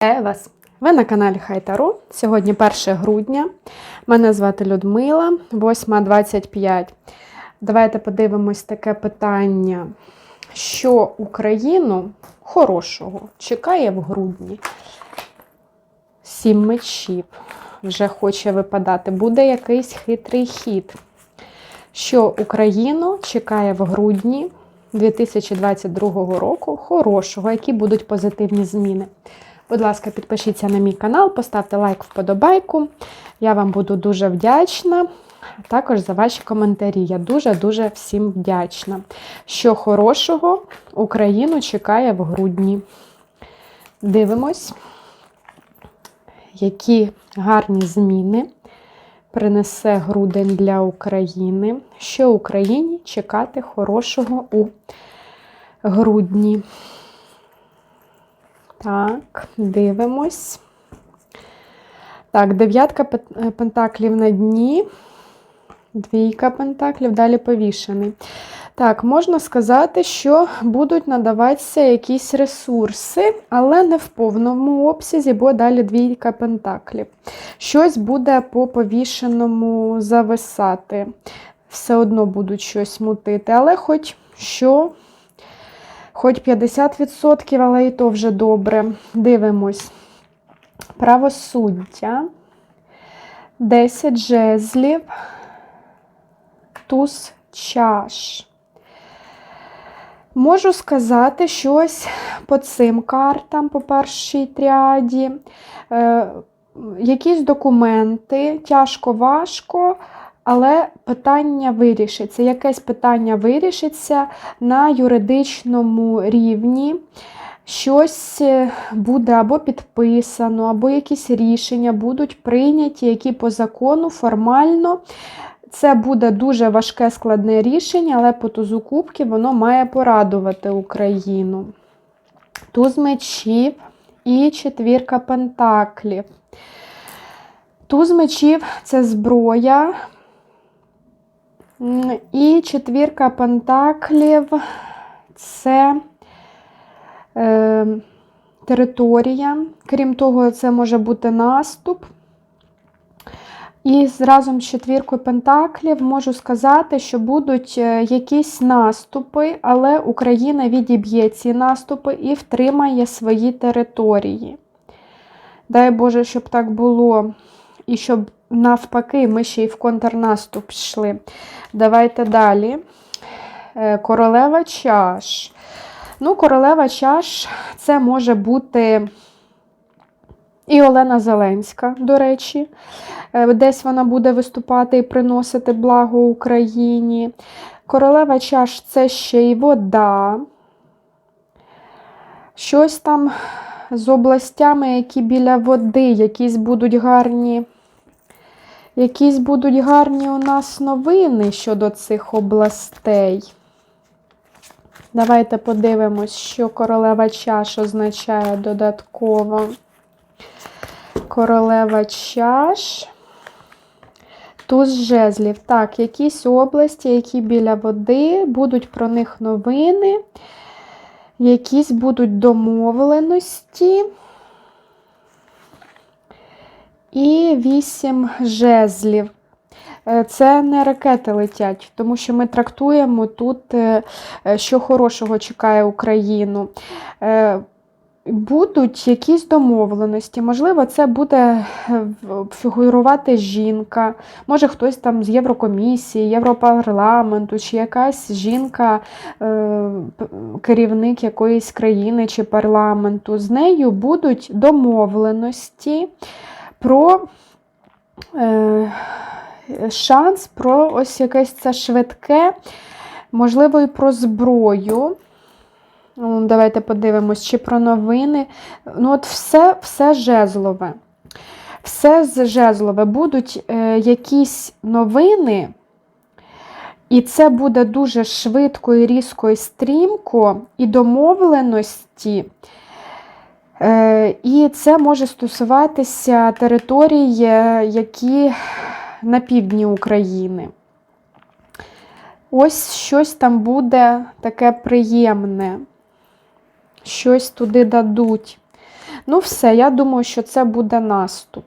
Вас! Ви на каналі Хайтару. Сьогодні 1 грудня. Мене звати Людмила, 8.25. Давайте подивимось таке питання, що Україну хорошого чекає в грудні. Сім мечів вже хоче випадати. Буде якийсь хитрий хід. Що Україну чекає в грудні 2022 року хорошого, які будуть позитивні зміни. Будь ласка, підпишіться на мій канал, поставте лайк, вподобайку. Я вам буду дуже вдячна. Також за ваші коментарі. Я дуже-дуже всім вдячна. Що хорошого Україну чекає в грудні. Дивимось, які гарні зміни принесе грудень для України. Що Україні чекати хорошого у грудні. Так, дивимось. Так, дев'ятка пентаклів на дні, двійка пентаклів, далі повішений. Так, можна сказати, що будуть надаватися якісь ресурси, але не в повному обсязі, бо далі двійка пентаклів. Щось буде по повішеному зависати. Все одно будуть щось мутити, але хоч що. Хоч 50%, але і то вже добре. Дивимось. Правосуддя. 10 жезлів. Туз чаш. Можу сказати щось по цим картам, по першій тріаді. Е, якісь документи, тяжко-важко, але питання вирішиться. Якесь питання вирішиться на юридичному рівні. Щось е, буде або підписано, або якісь рішення будуть прийняті, які по закону формально. Це буде дуже важке складне рішення, але по тузу кубки воно має порадувати Україну. Туз мечів і четвірка пентаклів. Туз мечів це зброя. І четвірка пентаклів це е, територія. Крім того, це може бути наступ. І разом з четвіркою пентаклів можу сказати, що будуть е, якісь наступи, але Україна відіб'є ці наступи і втримає свої території. Дай Боже, щоб так було. І щоб навпаки ми ще й в контрнаступ йшли. Давайте далі. Е, Королева чаш. Ну, королева чаш це може бути і Олена Зеленська, до речі. Е, Десь вона буде виступати і приносити благо Україні. Королева чаш це ще й вода. Щось там з областями, які біля води, якісь будуть гарні. Якісь будуть гарні у нас новини щодо цих областей. Давайте подивимось, що королева чаш означає додатково. Королева чаш. Туз жезлів. Так, якісь області, які біля води, будуть про них новини, якісь будуть домовленості. І вісім жезлів. Е, Це не ракети летять, тому що ми трактуємо тут, е, е, що хорошого чекає Україну. Будуть якісь домовленості, можливо, це буде фігурувати жінка, може хтось там з Єврокомісії, Європарламенту, чи якась жінка, керівник якоїсь країни чи парламенту. З нею будуть домовленості про е, шанс, про ось якесь це швидке, можливо, і про зброю. Ну, Давайте подивимось, чи про новини. Ну, от все, все жезлове. Все з жезлове. Будуть е, якісь новини, і це буде дуже швидко і різко і стрімко, і домовленості. Е, і це може стосуватися територій, е, які на півдні України. Ось щось там буде таке приємне. Щось туди дадуть. Ну, все, я думаю, що це буде наступ.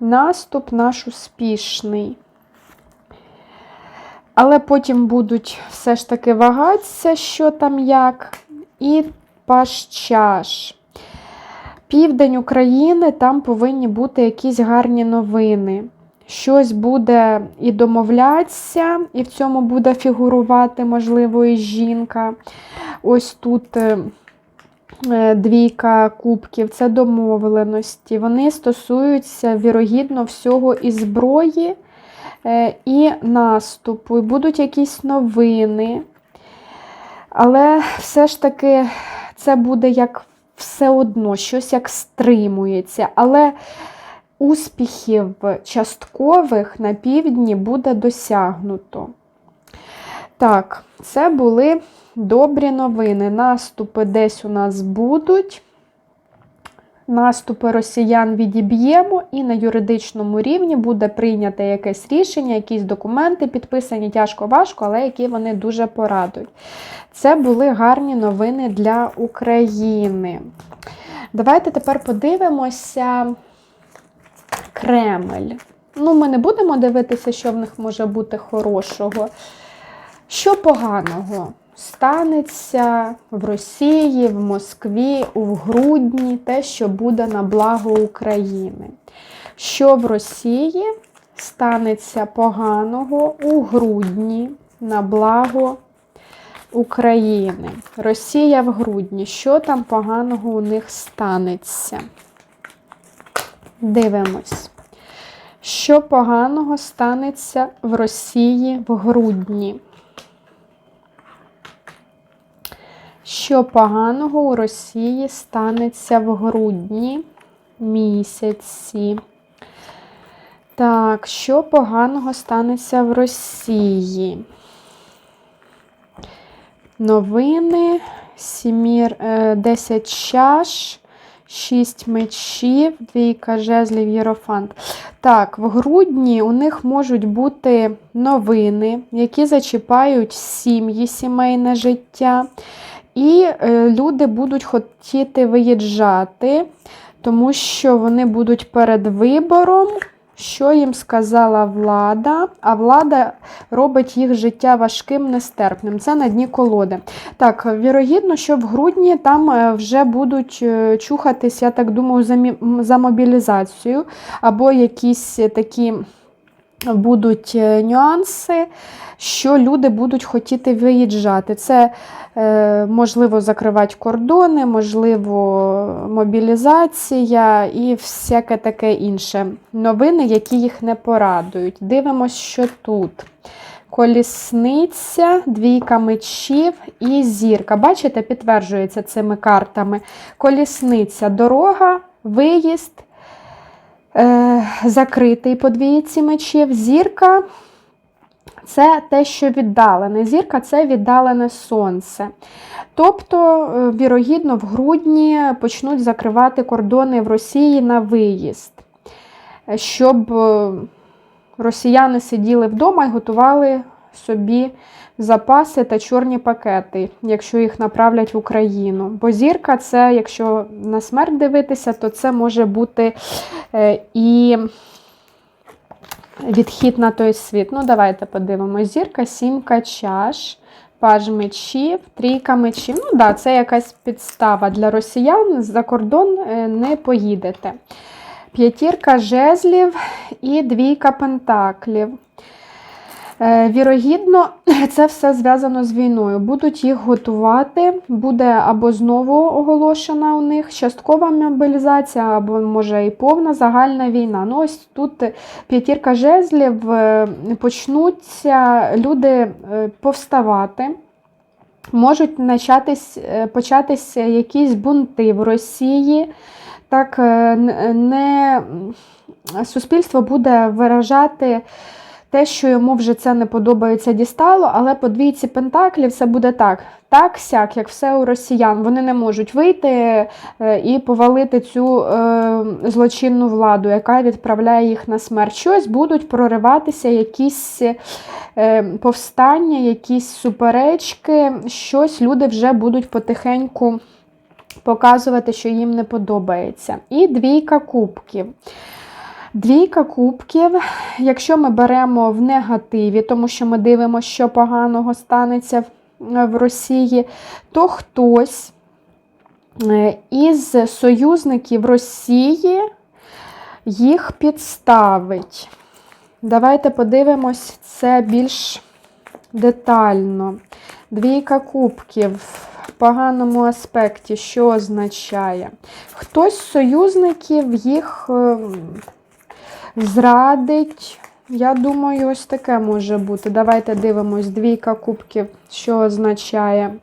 Наступ наш успішний. Але потім будуть все ж таки вагатися, що там як. І пащаш. Південь України, там повинні бути якісь гарні новини. Щось буде і домовлятися, і в цьому буде фігурувати, можливо, і жінка. Ось тут е, е, двійка кубків, це домовленості. Вони стосуються, вірогідно, всього і зброї, е, і наступу. І будуть якісь новини. Але все ж таки це буде як все одно, щось як стримується. Але успіхів часткових на півдні буде досягнуто. Так, це були добрі новини. Наступи десь у нас будуть. Наступи росіян відіб'ємо, і на юридичному рівні буде прийнято якесь рішення, якісь документи підписані тяжко-важко, але які вони дуже порадують. Це були гарні новини для України. Давайте тепер подивимося Кремль. Ну, ми не будемо дивитися, що в них може бути хорошого. Що поганого станеться в Росії, в Москві, у грудні, те, що буде на благо України. Що в Росії станеться поганого у грудні на благо України. Росія в грудні. Що там поганого у них станеться? Дивимось. Що поганого станеться в Росії в грудні? Що поганого у Росії станеться в грудні місяці? Так, що поганого станеться в Росії? Новини, сімір, 10 чаш, 6 мечів, двійка жезлів, єрофант. Так, в грудні у них можуть бути новини, які зачіпають сім'ї, сімейне життя. І е, люди будуть хотіти виїжджати, тому що вони будуть перед вибором, що їм сказала влада, а влада робить їх життя важким, нестерпним. Це на дні колоди. Так, вірогідно, що в грудні там е, вже будуть е, чухатись, я так думаю, за мобілізацію, або якісь такі будуть е, нюанси, що люди будуть хотіти виїжджати. Це е, можливо закривати кордони, можливо, мобілізація і всяке таке інше. Новини, які їх не порадують. Дивимось, що тут. Колісниця, двійка мечів і зірка. Бачите, підтверджується цими картами. Колісниця, дорога, виїзд, закритий по двійці мечів. Зірка це те, що віддалене. Зірка це віддалене сонце. Тобто, е, вірогідно, в грудні почнуть закривати кордони в Росії на виїзд, е, щоб е, росіяни сиділи вдома і готували собі запаси та чорні пакети, якщо їх направлять в Україну. Бо зірка це, якщо на смерть дивитися, то це може бути е, і відхід на той світ. Ну, давайте подивимось. Зірка, сімка чаш. Паж мечів, трійка мечів. Ну, да, це якась підстава для росіян. За кордон е, не поїдете. П'ятірка жезлів і двійка пентаклів. Е, Вірогідно, це все зв'язано з війною. Будуть їх готувати, буде або знову оголошена у них часткова мобілізація, або, може, і повна загальна війна. Ну, ось тут п'ятірка жезлів е, почнуться люди е, повставати. Можуть початись, е, початися якісь бунти в Росії. Так, е, не суспільство буде виражати те, що йому вже це не подобається, дістало, але по двійці пентаклів це буде так. Так, сяк, як все у росіян. Вони не можуть вийти е, і повалити цю е, злочинну владу, яка відправляє їх на смерть. Щось будуть прориватися якісь е, повстання, якісь суперечки, щось люди вже будуть потихеньку показувати, що їм не подобається. І двійка кубків. Двійка кубків, якщо ми беремо в негативі, тому що ми дивимося, що поганого станеться в- Росії, то хтось е, із союзників Росії їх підставить. Давайте подивимось це більш детально. Двійка кубків в поганому аспекті, що означає? Хтось з союзників їх ем, зрадить. Я думаю, ось таке може бути. Давайте дивимось. Двійка кубків, що означає.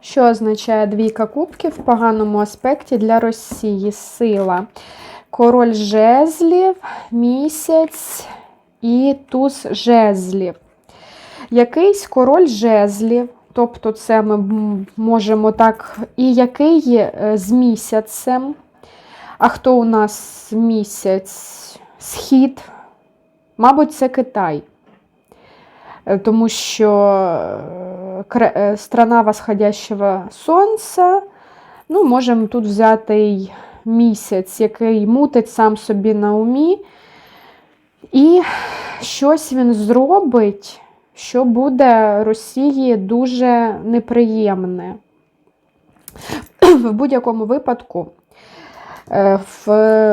Що означає двійка кубків в поганому аспекті для Росії? Сила. Король жезлів, місяць і туз жезлів. Якийсь король жезлів, тобто це ми можемо так, і який е, з місяцем. А хто у нас місяць? Схід. Мабуть, це Китай. Е, Тому що е, е, страна восходящого сонця. Ну, можемо тут взяти й місяць, який мутить сам собі на умі. І щось він зробить, що буде Росії дуже неприємне. В будь-якому випадку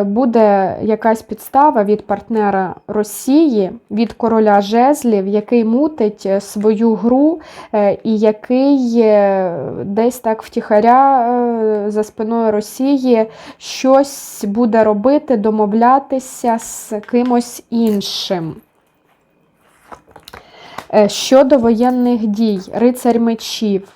буде якась підстава від партнера Росії, від короля жезлів, який мутить е, свою гру е, і який е, десь так втіхаря е, за спиною Росії щось буде робити, домовлятися з кимось іншим. Е, Щодо воєнних дій, рицарь мечів.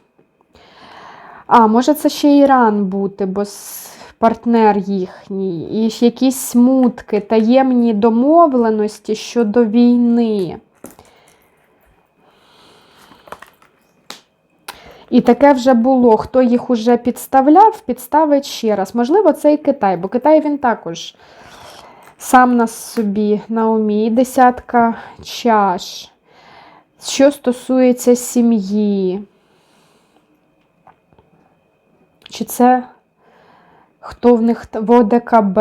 А, може, це ще Іран бути, бо с- партнер їхній, і якісь смутки, таємні домовленості щодо війни. І таке вже було. Хто їх уже підставляв, підставить ще раз. Можливо, це і Китай, бо Китай він також сам на собі на умі. Десятка чаш. Що стосується сім'ї. Чи це хто в них в ОДКБ?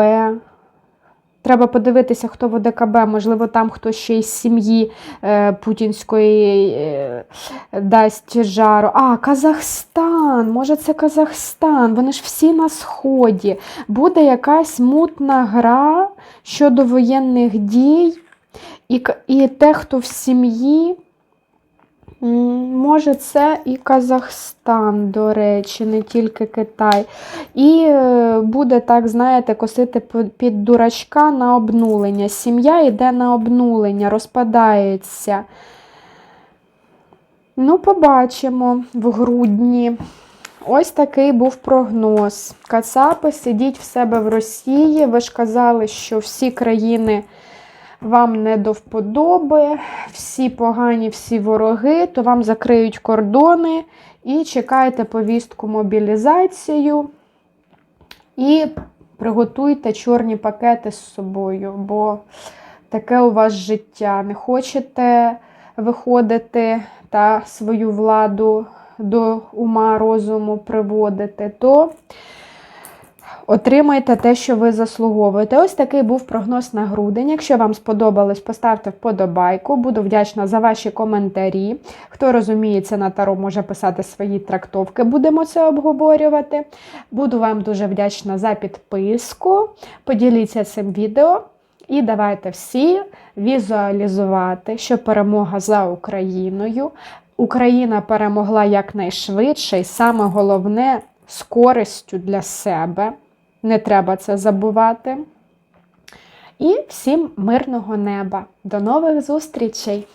Треба подивитися, хто в ОДКБ. Можливо, там хтось ще із сім'ї е, путінської е, дасть жару. А, Казахстан! Може, це Казахстан. Вони ж всі на сході. Буде якась мутна гра щодо воєнних дій. І, і те, хто в сім'ї. Може, це і Казахстан, до речі, не тільки Китай. І е, буде так, знаєте, косити під дурачка на обнулення. Сім'я йде на обнулення, розпадається. Ну, побачимо в грудні. Ось такий був прогноз. Кацапи, сидіть в себе в Росії. Ви ж казали, що всі країни вам не до вподоби, всі погані, всі вороги, то вам закриють кордони і чекайте повістку мобілізацію. І приготуйте чорні пакети з собою, бо таке у вас життя. Не хочете виходити та свою владу до ума розуму приводити, то отримайте те, що ви заслуговуєте. Ось такий був прогноз на грудень. Якщо вам сподобалось, поставте вподобайку. Буду вдячна за ваші коментарі. Хто розуміється на таро, може писати свої трактовки. Будемо це обговорювати. Буду вам дуже вдячна за підписку. Поділіться цим відео. І давайте всі візуалізувати, що перемога за Україною. Україна перемогла якнайшвидше, і саме головне з користю для себе. Не треба це забувати. І всім мирного неба. До нових зустрічей!